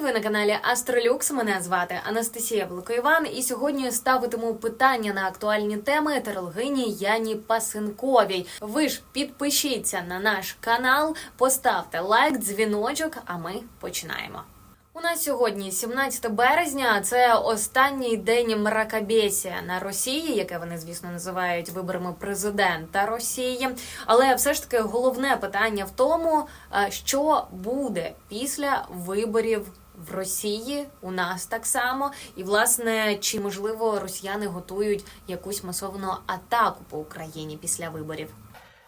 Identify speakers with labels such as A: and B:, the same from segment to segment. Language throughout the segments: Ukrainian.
A: Ви на каналі Астролюкс. Мене звати Анастасія Великоїван. І сьогодні ставитиму питання на актуальні теми терологині Яні Пасенковій. Ви ж підпишіться на наш канал, поставте лайк, дзвіночок, а ми починаємо. У нас сьогодні 17 березня. Це останній день мракобесія на Росії, яке вони, звісно, називають виборами президента Росії. Але все ж таки головне питання в тому, е, що буде після виборів. В Росії у нас так само, і власне чи можливо росіяни готують якусь масовану атаку по Україні після виборів?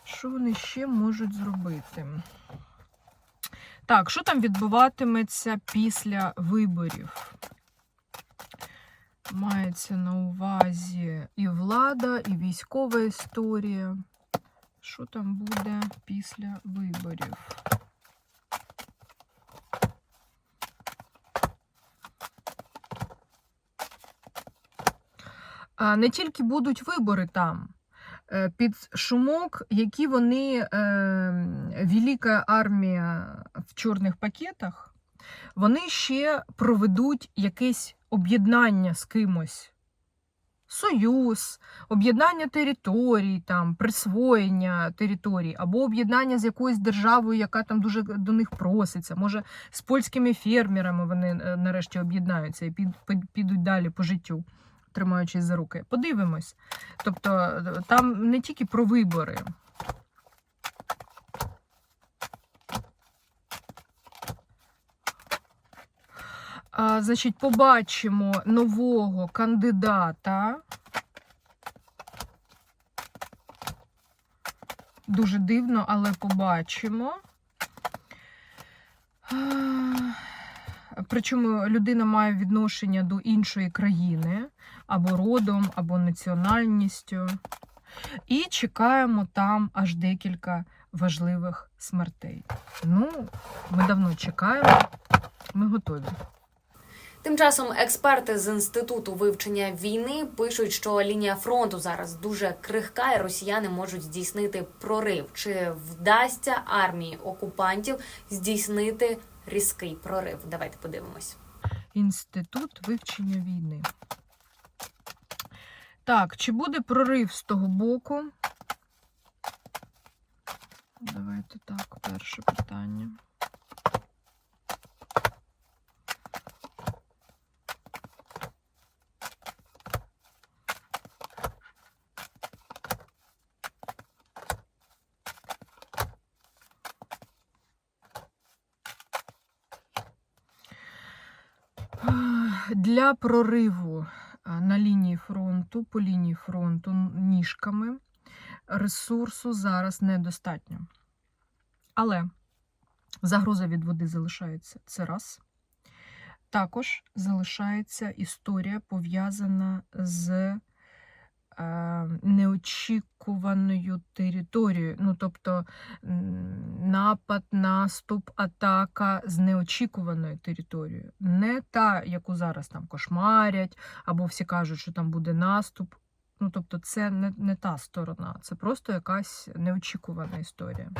B: Що вони ще можуть зробити? Так, що там відбуватиметься після виборів? Мається на увазі і влада, і військова історія. Що там буде після виборів? Не тільки будуть вибори там е, під шумок, які вони е, велика армія в чорних пакетах, вони ще проведуть якесь об'єднання з кимось. Союз, об'єднання територій, там, присвоєння територій, або об'єднання з якоюсь державою, яка там дуже до них проситься. Може, з польськими фермерами вони е, нарешті об'єднаються і під- під- підуть далі по життю, тримаючись за руки. Подивимось. Тобто е, там не тільки про вибори. А, значить, побачимо нового кандидата. Дуже дивно, але побачимо. А, Причому людина має відношення до іншої країни, або родом, або національністю. І чекаємо там аж декілька важливих смертей. Ну, ми давно чекаємо, ми готові.
A: Тим часом експерти з інституту вивчення війни пишуть, що лінія фронту зараз дуже крихка, і росіяни можуть здійснити прорив. Чи вдасться армії окупантів здійснити різкий прорив? Давайте подивимось.
B: Інститут вивчення війни. Так, чи буде прорив з того боку? Давайте так, перше питання. Для прориву на лінії фронту, по лінії фронту ніжками ресурсу зараз недостатньо. Але загроза від води залишається. Це раз. Також залишається історія пов'язана з е, неочікуваною територією. Ну, тобто напад, наступ, атака з неочікуваною територією. Не та, яку зараз там кошмарять, або всі кажуть, що там буде наступ. Ну, тобто, це не, не та сторона, це просто якась неочікувана історія.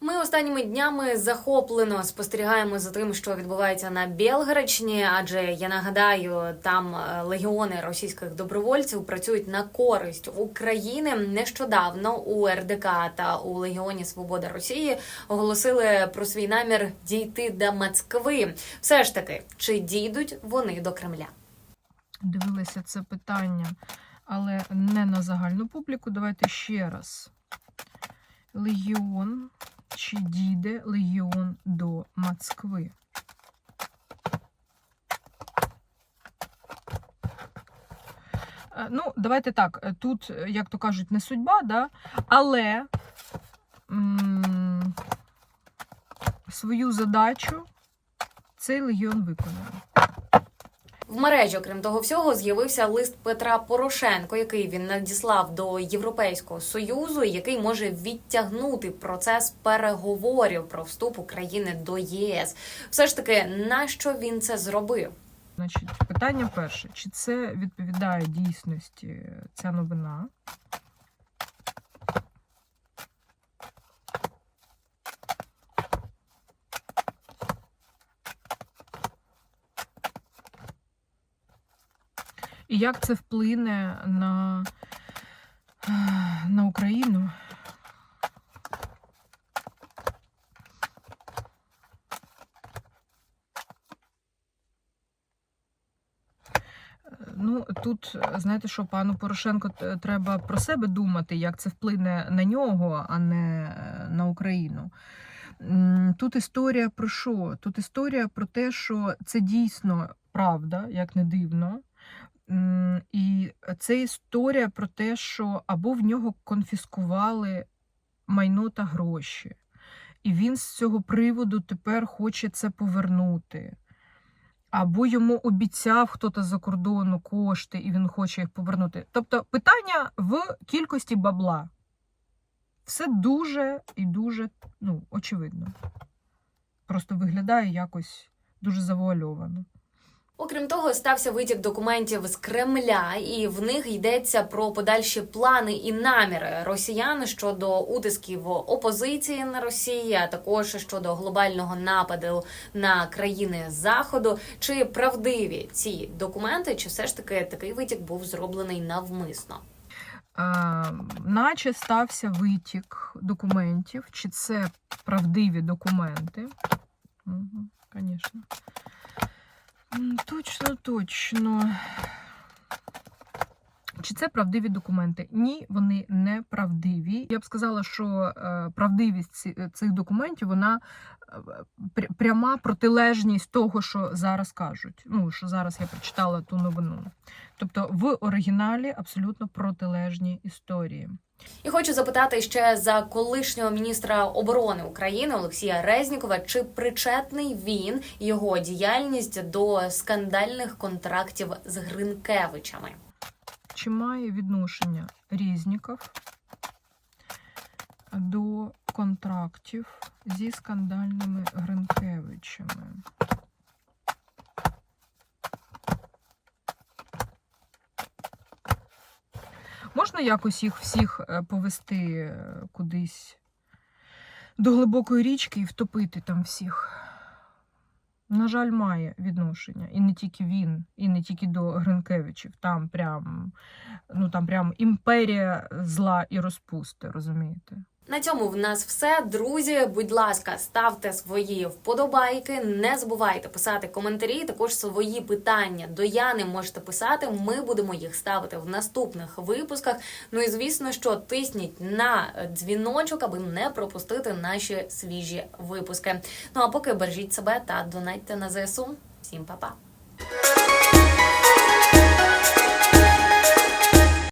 A: Ми останніми днями захоплено спостерігаємо за тим, що відбувається на Білгородщині, адже я нагадаю, там е, легіони російських добровольців працюють на користь України. Нещодавно у РДК та у Легіоні Свобода Росії оголосили про свій намір дійти до Москви. Все ж таки, чи дійдуть вони до Кремля?
B: Дивилися це питання, але не на загальну публіку. Давайте ще раз. Легіон. Чи дійде легіон до Москви? Е, Ну, давайте так. е, Тут, е, як то кажуть, не судьба, да? але м- свою задачу цей легіон виконує.
A: В мережі, окрім того всього, з'явився лист Петра Порошенко, який він надіслав до Європейського союзу, який може відтягнути процес переговорів про вступ України до ЄС. Все ж таки, нащо він це зробив?
B: Значить, питання перше: чи це відповідає дійсності ця новина? І як це вплине на, на Україну? Ну, тут, знаєте що, пану Порошенко треба про себе думати, як це вплине на нього, а не е, на Україну. Тут історія про що? Тут історія про те, що це дійсно правда, як не дивно. І це історія про те, що або в нього конфіскували майно та гроші, і він з цього приводу тепер хоче це повернути. Або йому обіцяв хтось за кордону кошти, і він хоче їх повернути. Тобто питання в кількості бабла. Все дуже і дуже ну, очевидно. Просто виглядає якось дуже завуальовано.
A: Окрім того, стався витік документів з Кремля, і в них йдеться про подальші плани і наміри росіян щодо утисків опозиції на Росії, а також щодо глобального нападу на країни Заходу. Чи правдиві ці документи, чи все ж таки такий витік був зроблений навмисно?
B: А, наче стався витік документів, чи це правдиві документи. Угу. Точно, точно. Чи це правдиві документи? Ні, вони не правдиві. Я б сказала, що е, правдивість цих документів вона е, пряма протилежність того, що зараз кажуть. Ну, що зараз я прочитала ту новину. Тобто в оригіналі абсолютно протилежні історії.
A: І хочу запитати ще за колишнього міністра оборони України Олексія Резнікова, чи причетний він його діяльність до скандальних контрактів з Гринкевичами?
B: Чи має відношення Резніков до контрактів зі скандальними Гринкевичами? Можна якось їх всіх е, повести е, кудись до глибокої річки і втопити там всіх? На жаль, має відношення. І не тільки він, і не тільки до Гринкевичів. Там прям, ну там прям імперія зла і розпусти, розумієте?
A: На цьому в нас все. Друзі, будь ласка, ставте свої вподобайки. Не забувайте писати коментарі. Також свої питання до Яни можете писати. Ми будемо їх ставити в наступних випусках. Ну і звісно, що тисніть на дзвіночок, аби не пропустити наші свіжі випуски. Ну а поки бережіть себе та донатьте на ЗСУ. Всім па-па!